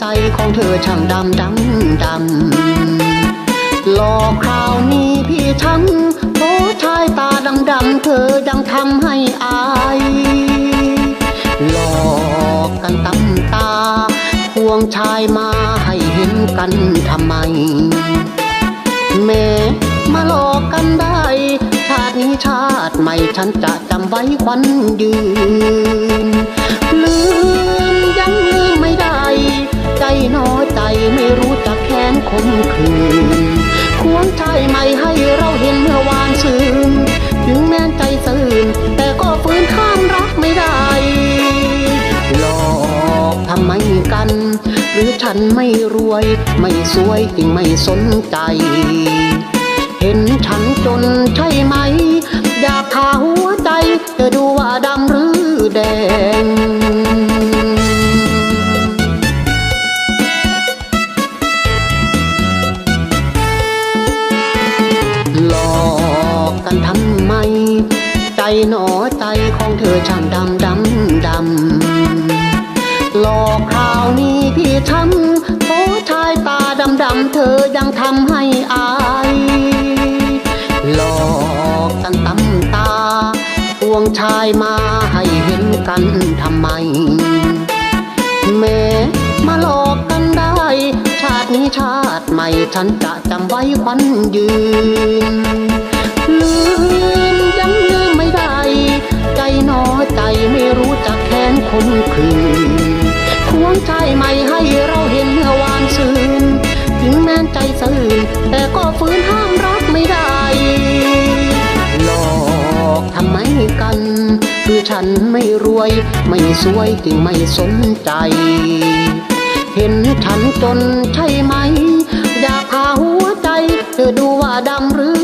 ใจของเธอช่างดำดำดำหลอกคราวนี้พี่ช้ำโอ้ชายตาดำดำเธอยังทำให้อายหลอกกันตำตาควงชายมาให้เห็นกันทำไมแม่มาหลอกกันได้ ชาตินี้ชาติใหม่ฉันจะจำไว้ควันยืน มคืนควงชายใหม่ให้เราเห็นเมื่อวานซืนถึงแม้ใจสื่นแต่ก็ฝืนข้ามรักไม่ได้หลอกทำไมกัน หรือฉันไม่รวย ไม่สวยจึงไม่สนใจ เห็นฉันจนใช่ไหม หนอใจของเธอช่างดำดำดำหลอกคราวนี้พี่ช้ำโอ้ชายตาดำดำเธอยังทำให้อายหลอกกันตำตาพวงชายมาให้เห็นกันทำไมแม้มาหลอกกันได้ ชาตินี้ชาติใหม่ฉันจะจำไว้ควันยืน ใจไม่รู้จักแค้นคมคืนควงใจใหม่ให้เราเห็นเมื่อวานซืนถึงแม้ใจสื่นแต่ก็ฝืนห้ามรักไม่ได้ หลอกทำไมกัน คือฉันไม่รวย ไม่สวยจึงไม่สนใจ เห็นฉันจนใช่ไหม อยากพาหัวใจเธอดูว่าดำหรือ